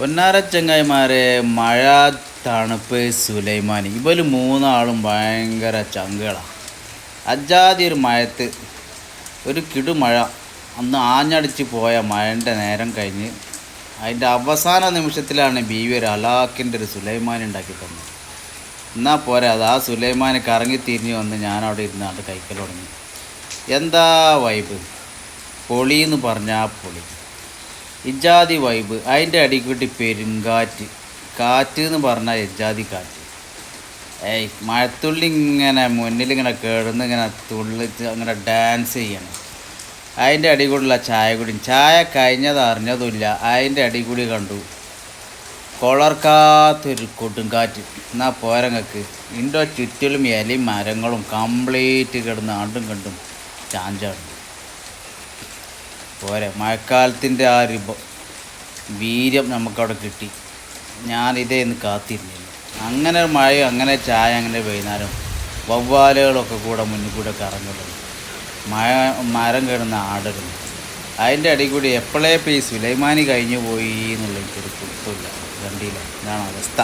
പൊന്നാര ചങ്ങായിമാരെ മഴ തണുപ്പ് സുലൈമാൻ ഇവർ മൂന്നാളും ഭയങ്കര ചങ്കുകളാണ് അജാതി ഒരു മഴത്ത് ഒരു കിടുമഴ. അന്ന് ആഞ്ഞടിച്ച് പോയ മഴന്റെ നേരം കഴിഞ്ഞ് അതിന്റെ അവസാന നിമിഷത്തിലാണ് ബി വി ഒരു അലാക്കിന്റെ ഒരു സുലൈമാനി ഉണ്ടാക്കി തന്നത്. എന്നാൽ പോരാ അത് ആ സുലൈമാൻ കറങ്ങി തിരിഞ്ഞ് വന്ന് ഞാനവിടെ ഇരുന്നാണ്ട് കഴിക്കൽ തുടങ്ങി. എന്താ വൈബ് പൊളിയെന്ന് പറഞ്ഞാൽ പൊളി. ഇജാതി വൈബ്. അതിന്റെ അടിക്കൂട്ടി പെരുങ്കാറ്റ്. കാറ്റ് എന്ന് പറഞ്ഞാൽ ഇജാതി കാറ്റ്. ഏയ് മഴത്തുള്ളി ഇങ്ങനെ മുന്നിൽ ഇങ്ങനെ കിടന്ന് ഇങ്ങനെ തുള്ളിച്ച് അങ്ങനെ ഡാൻസ് ചെയ്യണം. അതിന്റെ അടികൂടിയുള്ള ചായ കുടി ചായ കഴിഞ്ഞത് അറിഞ്ഞതുമില്ല. അതിന്റെ അടികൂടി കണ്ടു. കൊളർക്കാത്തൊരു കൊടുങ്കാറ്റ്. എന്നാ പോരങ്ങൾക്ക് ഇന്റെ ചുറ്റിലും ഇലയും മരങ്ങളും കംപ്ലീറ്റ് കിടന്ന് ആണ്ടും കണ്ടും ചാഞ്ചാടും. പോരെ. മഴക്കാലത്തിന്റെ ആ ഒരു വീര്യം നമുക്കവിടെ കിട്ടി. ഞാനിതേന്ന് കാത്തിരുന്നില്ല അങ്ങനെ മഴയും മഴ അങ്ങനെ ചായ അങ്ങനെ വൈകുന്നേരം വവ്വാലുകളൊക്കെ കൂടെ മുന്നിൽ കൂടെ കറങ്ങുന്നത് മഴ മരം കിടന്ന് ആടലും. അതിന്റെ അടി കൂടി എപ്പോഴേ ഇപ്പോൾ സുലൈമാനി കഴിഞ്ഞു പോയി എന്നുള്ള എനിക്കൊരു കുഴപ്പമില്ല. കണ്ടില്ല? ഇതാണ് അവസ്ഥ.